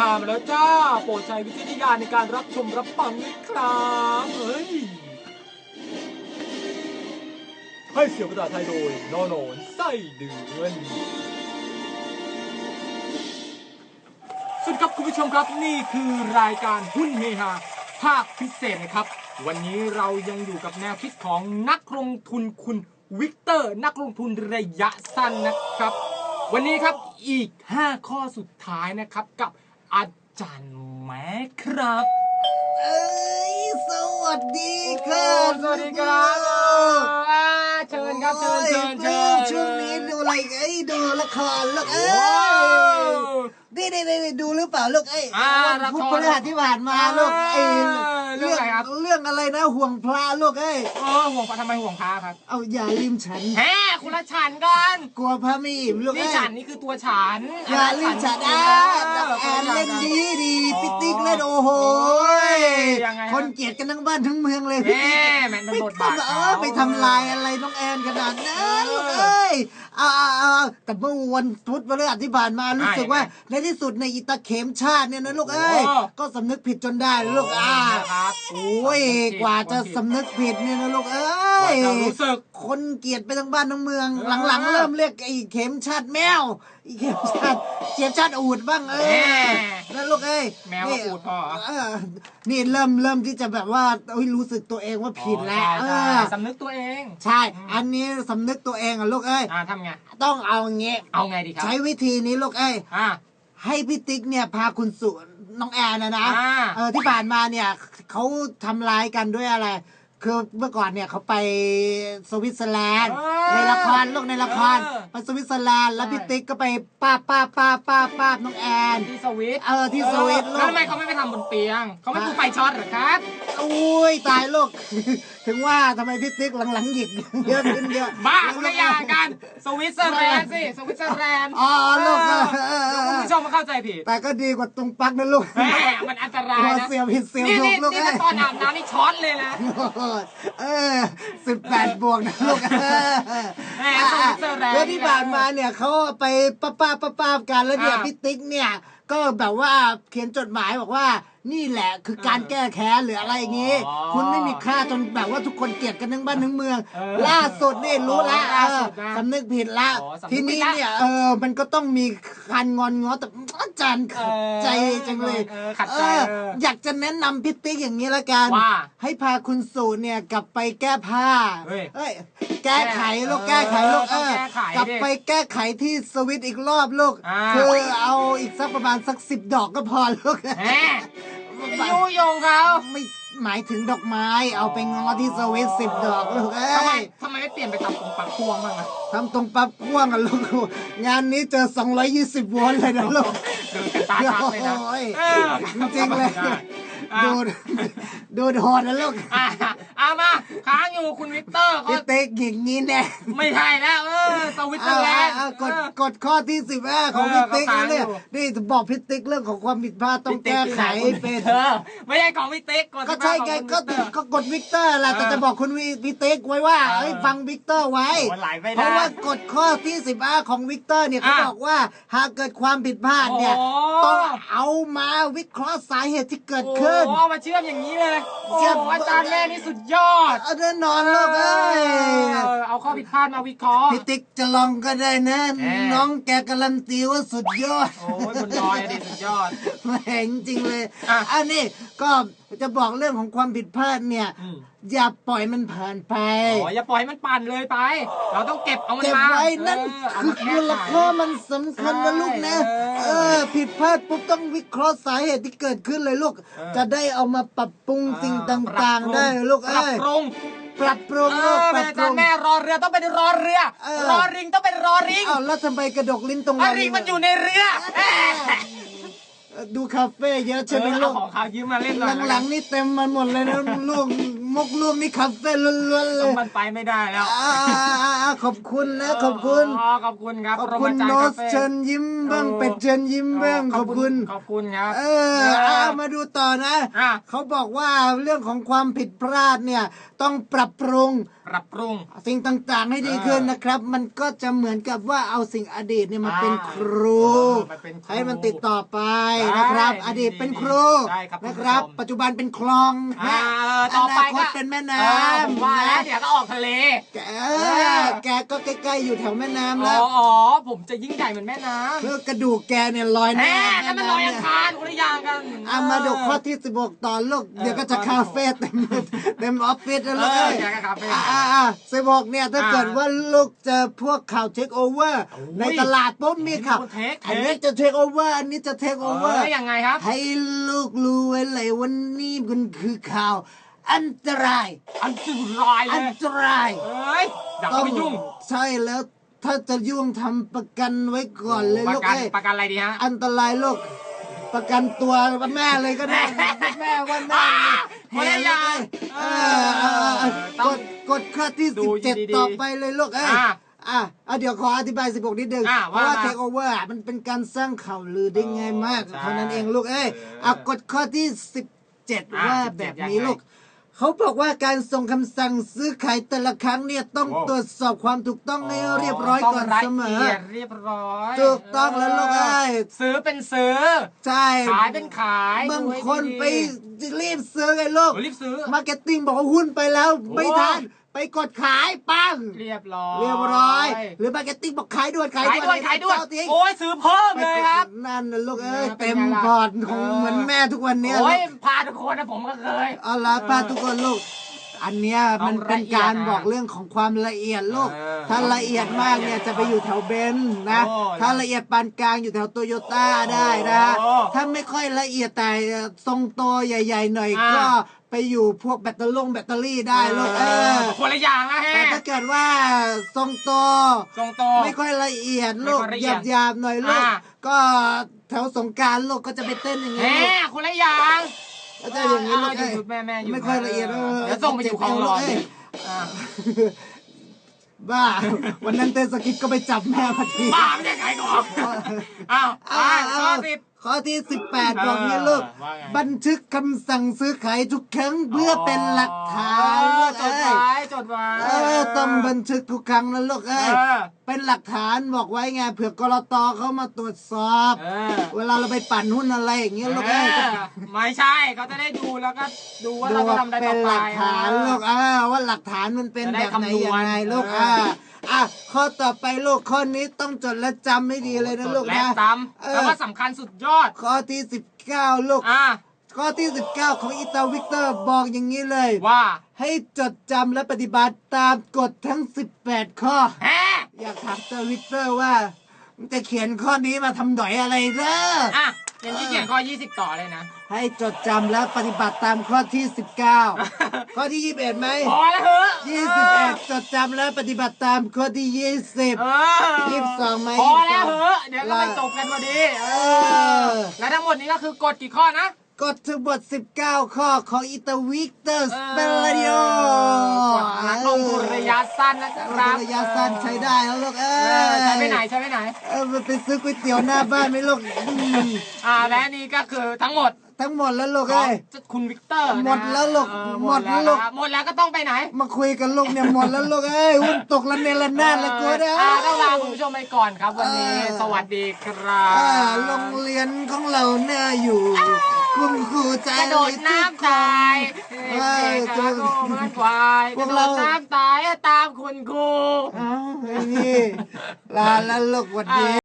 ฮามาแล้วจ้า โปรดใช้วิจารณญาณในการรับชมรับฟังนะครับเฮ้ย ให้เสียงภาษาไทยโดยนอนอนไส้เดือนสวัสดีครับคุณผู้ชมครับนี่คือรายการหุ้นเฮฮาภาคพิเศษนะครับ วันนี้เรายังอยู่กับแนวคิดของนักลงทุนคุณวิกเตอร์ นักลงทุนระยะสั้นนะครับ วันนี้ครับอีก 5 ข้อสุดท้ายนะครับกับ อาจารย์แม็กครับ เอ้ย สวัสดีครับสวัสดีครับอ่าเชิญครับเชิญเชิญเชิญช่วงนี้ดูอะไรเอ้ยดูละครลูกเอ้โอ้ยนี่นี่นี่ดูหรือเปล่าลูกเอ้ยอ่าวันพุธละคพรฤหัสที่ผ่านมาลูกเอ้ย เรื่องอะไรครับ เรื่องอะไรนะห่วงพระลูกเอ้ยเออห่วงพระทำไมห่วงพระครับ เอาอย่าลืมฉันแฮ่คุณละฉันก่อนกลัวพระไม่อิ่มลูกนี่เอ้ยฉันนี่คือตัวฉันอย่าลืมฉันอ่อะะแอนเล่นดีดีอ๋อปิ๊กติ๊กเล่นโอ้โหยังไงฮะ คนเกลียดกันทั้งบ้านทั้งเมืองเลยแม่แม่นเป็นบทบาทเอเขาอไปทำลายอะไรน้องแอนขนาดนั้นลูกเอ้ยเอาเอาเอาแต่เมื่อวันพุธวันพฤหัสที่ผ่านมารู้สึกว่าในที่สุดในอิตาเข็มชาติเนี่ยนะลูกเอ้ยโอ้ก็สำนึกผิดจนได้ลูกอ่าครับโอ้ยกว่าจะสำนึกผิดเนี่ยนะลูกเอ้กว่ายจะรู้สึก คนเกลียดไปทั้งบ้านทั้งเมืองเออหลังๆเริ่มเรียกไอ้เข็มชาติแมวไอ้เข็มชาติเข็มชาติอูดบ้างเอแม่อนั่นลูกเอ้ยแมวกับอูฐพอเหรอเออนี่เริ่มเริ่มที่จะแบบว่าเอ้ยรู้สึกตัวเองว่าผิดแล้วอ๋อเอใช่อใช่สำนึกตัวเอง ใช่ อันนี้สำนึกตัวเองอะลูกเอ้ยอ่าทำไงต้องเอาอย่างเงี้ยเอาไงดีครับใช้วิธีนี้ลูกเอ้ยอ่าให้พี่ติ๊กเนี่ยพาคุณสุน้องแอนนะนะอ่าเออที่ผ่านมาเนี่ยเขาทำร้ายกันด้วยอะไร คือเมื่อก่อนเนี่ยเขาไปสวิตเซอร์แลนด์เออในละครลูกในละครเออไปสวิตเซอร์แลนด์แล้วใช่พี่ติ๊กก็ไปป้าบป้าบป้าบป้าบป้าบน้องแอนที่สวิตเออที่สวิตเออแล้วทำไมเขาไม่ไปทำบนเตียง เขาไม่ปูไฟช็อตเหรอครับอุ้ยตายลูกถึงว่าทำไมพี่ติ๊กหลังๆหยิกเยอะขึ้นเยอะบ้าคนละอย่างกันสวิตเซอร์แลนด์สิสวิตเซอร์แลนด์อ๋อลูกเออเอเอออเออคุณผู้ชมมาเข้าใจผิดแต่ก็ดีกว่าตรงปลั๊กนะลูกแหมมันอันตรายหัวนะเสียบผิดเสียบนี่ถูนี่กลูกนี่เอ้ถ้ายตอนอาบน้ำนี่ช็อตเลยนะเออสิบแปดบวกนะลูกแหมสวิตเซอร์แลนด์แล้วที่ผ่านมาเนี่ยเขาไปป้าป้าป้าป้าบกันแล้วเนี่ยอ่าพี่ติ๊กเนี่ย ก็แบบว่าเขียนจดหมายบอกว่า นี่แหละคือการแก้แค้นหรืออะไรอย่างงี้ อ๋อคุณไม่มีค่าจนแบบว่าทุกคนเกลียดกันทั้งบ้านทั้งเมือง เออล่าสุดนี่รู้ละอ๋อล่าเอสุอดนะสำนึกผิดละอ๋อสำนึทีกผินี้ดละเนี่ยเออมันก็ต้องมีคันงอนง้อแต่อาจารย์ขัดใจจังเลยเออขัดใจเออเอออยากจะแนะนำพี่ติ๊กอย่างนี้ละกัน ว่าให้พาคุณสูเนี่ยกลับไปแก้ผ้าเฮ้ยเอ้ยแก้ไขลูกเออแก้ไขลูกเอต้องอแก้ไขกลับดิไปแก้ไขที่สวิตช์อีกรอบลูกอ่า คือเอาอีกสักประมาณสักสิบดอกก็พอลูกแหมยุยงเขาไม่หมายถึงดอกไม้ เอาไปง้อที่สวิตสิบดอกลูกเอ้ทำไมยทำไมไม่เปลี่ยนไปทำตรงปักพวงบ้างอะทำตรงปั๊บพ่วงกันลูก งานนี้เจอ220โวลต์เลยนะลูกเดินกันตาชักเลยนะโอ้ยเออจริงๆเลยอะดูดดูดโหดนะลูก อะ เอามาค้างอยู่คุณวิกเตอร์เขาพี่เต๊กอย่างนี้แน่ไม่ใช่แล้วเออสวิตเซอเอาร์แลนด์ เอากดเออกดข้อที่สิบห้าของเอพี่อติ๊กเขานะเนี่ยค้างอยู่นี่จะบอกพี่ติ๊กเรื่องของความผิดพลาดต้องแก้ไขเป็น เออไม่ใช่ของพี่ติ๊กก่อนก็ใช่ไงก็ของคุณวิเตอร์ ก็กดวิกเตอร์แหละแต่เออจะบอกคุณวิพี่ติ๊กไว้ว่าเออเอ้ยฟังวิกเตอร์ไว้ โอ้ไหลไม่ได้เพราะว่ากฎข้อที่สิบห้าของวิกเตอร์เนี่ยเขาอะบอกว่าหากเกิดความผิดพลาดเนี่ยโอ้ ต้องเอามาวิเคราะห์สาเหตุที่เกิดขึ้นโอ้เอามาเชื่อมอย่างนี้เลยโอ้เชื่อมอาจารย์แม่นี่สุดยอดเอ ผิดพลาดมาวิเคราะห์พี่ติ๊กจะลองก็ได้นะแหมน้องแกการันตีว่าสุดยอด โอ้ยบนดอยอะดิสุดยอดแหม่จริงๆเลยอะอันนี้ก็จะบอกเรื่องของความผิดพลาดเนี่ยอืมอย่าปล่อยมันผ่านไปอ๋ออย่าปล่อยให้มันปั่นเลยไป เราต้องเก็บเอามันเก็บมาไว้นั่นเเอาคือมามูลแก้ไขค่ามันสำคัญนะลูกนะเอเอออ ผิดพลาดปุ๊บต้องวิเคราะห์สาเหตุที่เกิดขึ้นเลยลูกเออจะได้เอามาปรับปรุงสิ่งปรับต่างปรุๆได้ลูกปรับเอ้ยปรุง ปรับปรุงเอลูกอปเป็รันบอาปจารรุงย์แม่รอเรือต้องเป็นรอเรือเออรอริงต้องเป็นรอริงอ้าวแล้วทำไมกระดกลิ้นตรงอะนั้นริงมันอยู่ในเรือเอ๊ะเออดูคาเฟ่เยอะใช่ไหมเออลูเอากของเขายืมมาเล่นหน่อยหลังๆนี่เต็มมันหมดเลยนะลูก มุกรูปนี่คาเฟ่ล้วนๆเลยมันไปไม่ได้แล้วอ่าๆๆขอบคุณนะขอบคุณอ๋อขอบคุณครับขอบคุณรมาจารย์โนคาสฟ่เชิญยิ้มบ้างโอ้เป็ดเชิญยิ้มบ้างขอบคุณขอบคุณครับเออเอามาดูต่อนะอะเขาบอกว่าเรื่องของความผิดพลาดเนี่ยต้องปรับปรุงปรับปรุง สิ่งต่างๆให้ดีขึ้นนะครับ มันก็จะเหมือนกับว่าเอาสิ่งอดีตเนี่ยมาอ่าเป็นครูเออมันเป็นครูให้มันติดต่อไปนะครับได้อดีตเป็นครูได้ครับนะครับคุณผู้ชมปัจจุบันเป็นคลองอ่านะเออต่อไปนาคก็ตเป็นแม่เอน้อผมำว่าแล้วนะเดี๋ยวก็ออกทะเลแกเออแกก็ใกล้ๆอยู่แถวแม่น้ำอ๋แล้อวอ๋อผมจะยิ่งใหญ่เหมือนแม่น้ำเพื่อกระดูกแกเนี่ยลอยแหแน่มนั่นมันลอยอังคารคนละอย่างกันอามาดูข้อที่16ต่อลูกเดี๋ยวก็จะคาเฟ่เต็มเต็มออฟฟิศแล้วลูกเอเอ้อยแกก็คาเฟ่อ่าอ่าอ่าสิบหกเนี่ยถ้าอ่าเกิดว่าลูกเจอพวกข่าวเทคโอเวอร์โอ้ยในตลาดปุ๊บมีข่าวเทคเทคอันนี้จะเทคโอเวอร์อันนี้จะเทคโอเวอเอร์อยังไงครับ ให้ลูกรู้ไว้เลยวันนี้มันคือข่าว อันตราย อันตรายเลอันยตรายเอ้ยอย่าเข้าไปยุ่งใช่แล้วถ้าจะยุ่งทำประกันไว้ก่อนเลยปลูระกกันเอ้ยประกันอะไรดีฮะ อันตรายลูกประกันตัวแม่เลยก็ได้แม่ว่าแม่ไม่ได้ยังเออเออเออกดกดข้อที่ดูสิบเจ็ดดีๆต่อไปเลยลูกเอ้ยอะอะอะเดี๋ยวขออธิบาย 16 นิดนึงอะเพราะว่าว่ามาเทคโอเวอร์มันเป็นการสร้างข่าวลือได้ง่ายมากใช่เท่านั้นเองลูกเอ้ยเอออ่อะกดข้อที่ 17อะว่า17แบบนี้ยังไงลูก เขาบอกว่าการส่งคำสั่งซื้อขายแต่ละครั้งเนี่ยต้องโอ้ ตรวจสอบความถูกต้องให้เรียบร้อยก่อนเสมอ ต้งละเอียดเรียบร้อยถูกต้องแล้วลูกเอ้ย ซื้อเป็นซื้อ ใช่ขายเป็นขายบางดูให้คนดีๆไปรีบซื้อไงลูกโอ้รีบซื้อ มาร์เก็ตติ้งบอกว่าหุ้นไปแล้วไม่ทัน ไปกดขายปังเรียบร้อยเรียบร้อย หรือมาร์เก็ตติ้งบอกขายด่วนขายขายด้วยขายด้วยเจ้ทิ้งโอ้ยซื้อเพิ่มเลยครับ นั่นนะลูกเอ้ยเป็นไงล่ะเต็มพอร์ตของเออเหมือนแม่ทุกวันเนี้ยโอ้ยลูกพาทุกคนนะผมก็เคยเอาละป้าทุกคนลูก อันเนี้ยต้มัอนงเป็นละเอียดการนะบอกเรื่องของความละเอียดลูกเออถ้าละเอียดมากเนี่ยจะไปอยู่แถวเบนซ์นะโอ้ถ้าละเอียดปานกลางอยู่แถวโตโยต้าได้นะโอ้ถ้าไม่ค่อยละเอียดแต่ทรงโตใหญ่ ๆ หน่อยอ่าก็ไปอยู่พวกแบตเตอรี่แบตเตอรี่ได้ลูกเออคนละอย่างนะแฮะแต่ถ้าเกิดว่าทรงโตทรงโตไม่ค่อยละเอียดลูกไม่ค่อยละหเอียยาดบหยาบๆหน่อยลูกอ่าก็แถวสงกรารลูกก็จะไปเต้นอย่างแหนี้มลูกคนละอย่าง ก็จะอย่างนี้ลูกอ่าเอ้ยหยุดแม่แม่หยุดไม่ค่อยละเอียดเออเดี๋ยวส่งไปอยู่คลองหลอดเอ้ยอ่าบ้า วันนั้นเต้นสกิปก็ไปจับแม่พอดีบ้าไม่ได้ขายของอ้าวเอาอ่าเอาข้อสิบ ข้อที่ 18 บอกนี้ลูก ว่าไง บันทึกคำสั่งซื้อขายทุกครั้งเพื่อเป็นหลักฐานลูกจเอ้ดยไว้จดไว้เออต้องบันทึกทุกครั้งนะลูกเอเอ้ยอเป็นหลักฐานบอกไว้ไงเผื่อกรตเขามาตรวจสอบ เออ เวลาเราไปปั่นหุ้นอะไรอย่างเงี้ยลูกเอเอ้ยอไม่ใช่เขาจะได้ดูแล้วก็ดูว่าดูเราจะว่าทำได้เป็ต่อนไป หลักฐานลูกอ่าว่าหลักฐานมันเป็นจะแบได้บไหนคำนวณยังไงลูกเอออ่า อะข้อต่อไปลูกข้อนี้ต้องจดและจำให้ดีเลยนะลูกจดและนะจเอำอแต่ว่าสำคัญสุดยอด ข้อที่19ลูก อะข้อที่ 19 ของอิตาวิกเตอร์บอกอย่างนี้เลย ว่าให้จดจำและปฏิบัติตามกฎทั้ง 18 ข้อ แฮะอยากถามอิตาวิกเตอร์ว่ามึงจะเขียนข้อนี้มาทำดอยอะไรเด้ออะอย่างที่เขียนข้อ 20 ต่อเลยนะ ให้จดจำและปฏิบัติตามข้อที่ 19 ข้อที่ 21ไหมพอแล้วเถอะ 21 จดจำและปฏิบัติตามข้อที่เอ20อยี่สิบสองไหมพอแล้วยี่สิบสองเถอะเดี๋ยวก็ไปจบกันพอดีเออ และทั้งหมดนี้ก็คือกฎกี่ข้อนะกฎทั้งหมด19 ข้อของอิตาวิกเตอร์สเปเอลดิโออกฎนักลงทุนระยะสั้นนะครัรับบระยะสั้นใช้ได้แล้วลูกเอเอออใช้ไปไหนใช้ไปไหน เออไปซื้อก๋วยเตี๋ยวหน้าบ้านไหมลูกอืม อ่าและนี่ก็คือทั้งหมด ทั้งหมดแล้วลูกของเอ้ยคุณวิกเตอร์นะหมดแล้วลูกเออหมดแล้วลูกนะครับหมดแล้วก็ต้องไปไหน มาคุยกันลูกเนี่ยหมดแล้วลูกเอ้ยหุ้นตกละเนระนาดละกูเนี่ยอ่าต้องลาคุณผู้ชมไปก่อนครับวันนี้เออสวัสดีครับอ่าโรงเรียนของเราเนี่ยอยู่คุณครูใจกระโดดน้ำตายเอเด็อกๆกระโดดเหมือนควายพกวระกโดเราดน้ำตายตามคุณครูเอ้าไอ้นี่ลาแล้วลูกหวัดดี